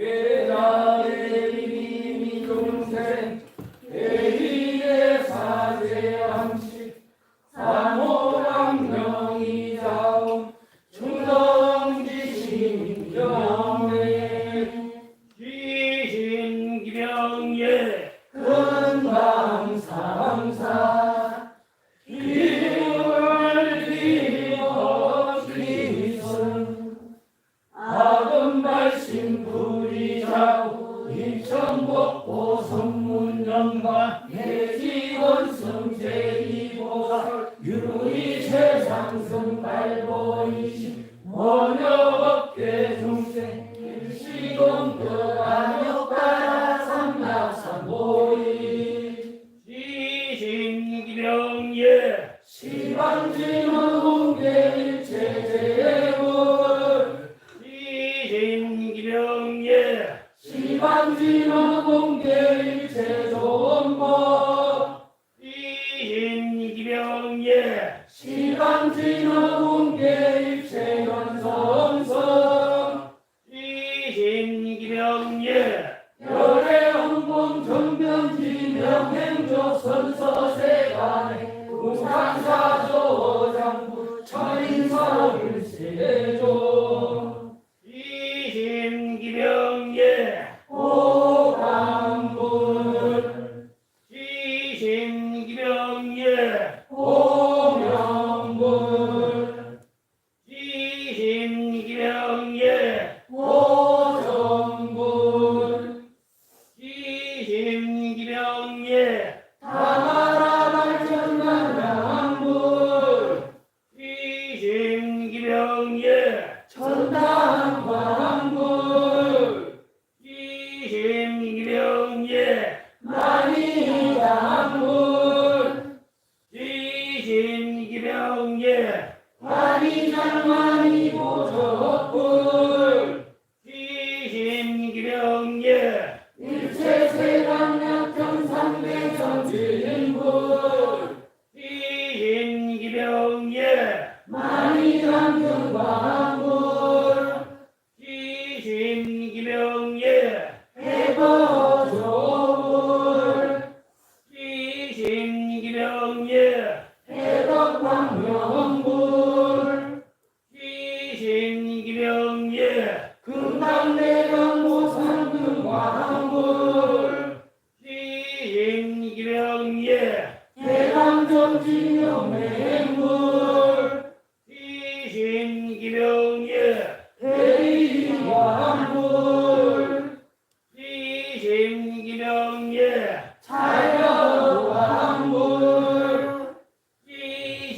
et ad elimini cum 와.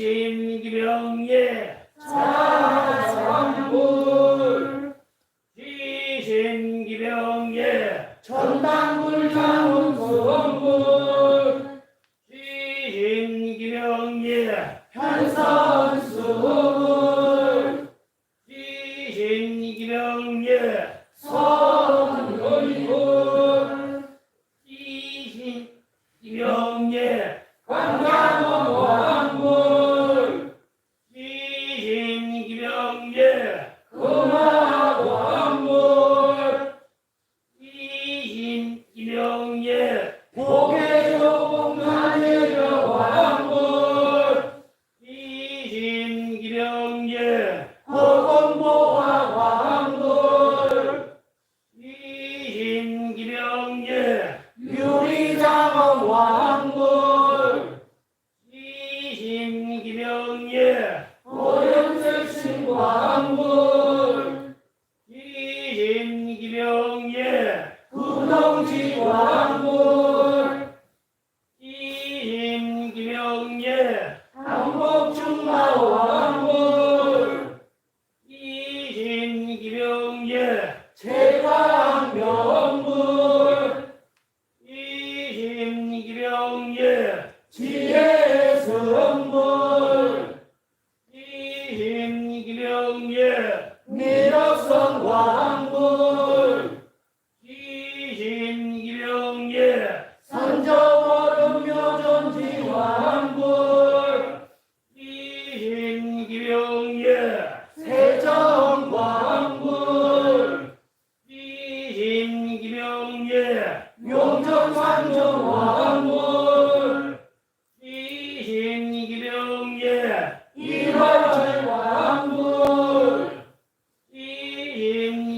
지심기병예. 차전불. 지심기병예. 전당불 장수원불. 지심기병예. 현선수불. 지심기병예. 선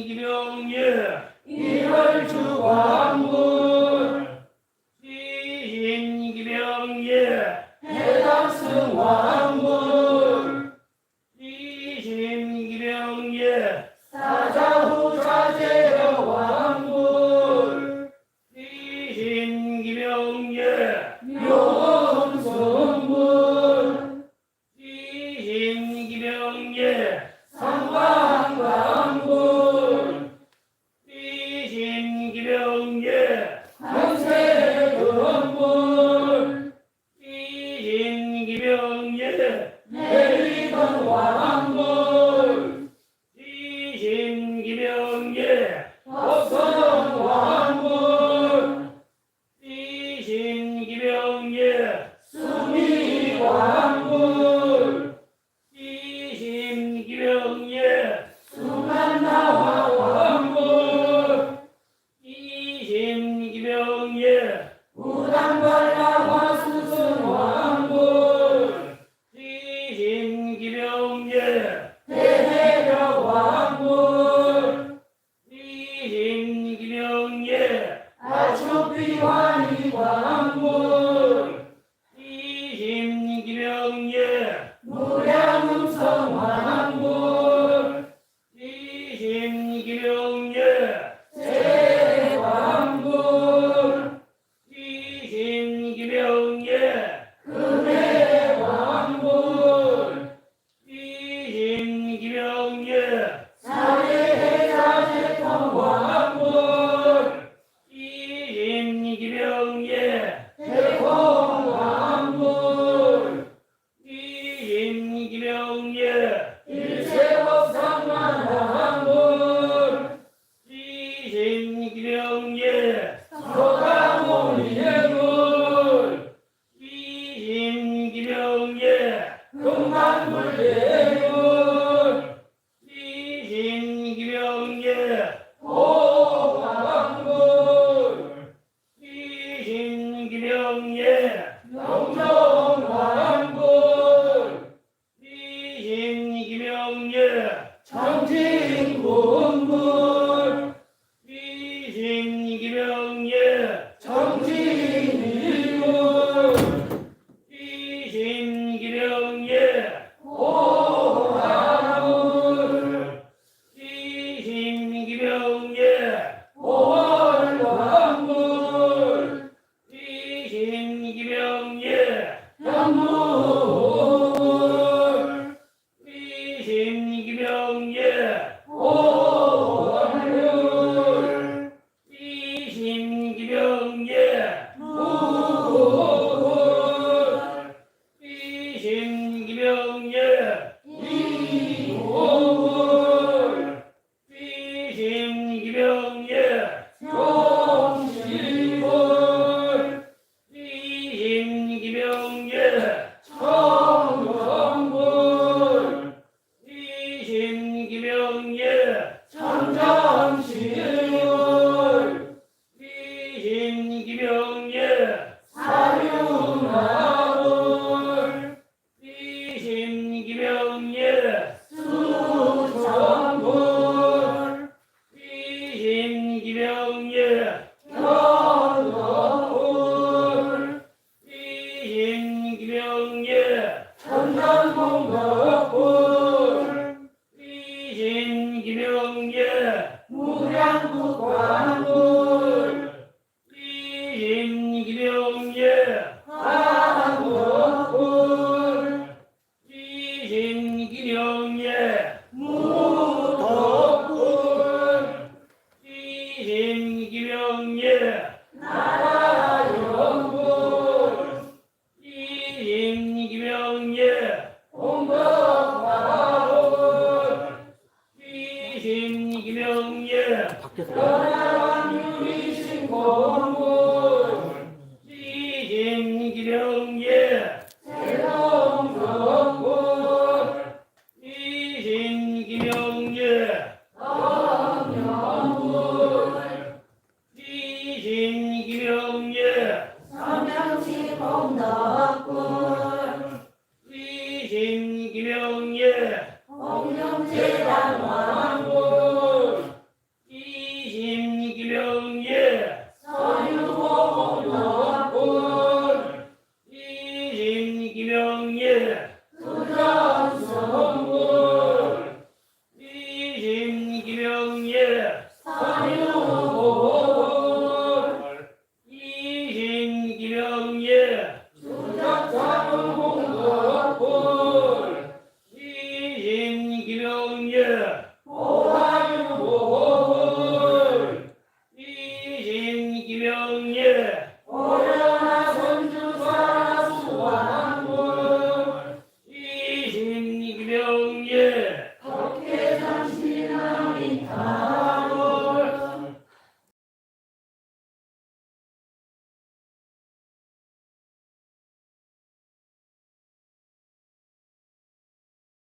성기명예. 이월 주광불 시인 이병예. 해당승왕불 시인 이병예. 사자후자제여왕불 시인 이병예. 임기병예 우당벌라 화수승 왕불 임기병예 대해력 왕불 임기병예 아초피환이 왕불 임기병예 이명예. 정진군군 신기병예. 이호울 피신기병예. 정시골 피신기병예. 청정골 피신기병예. 청정 Pyongyang. giving yeah.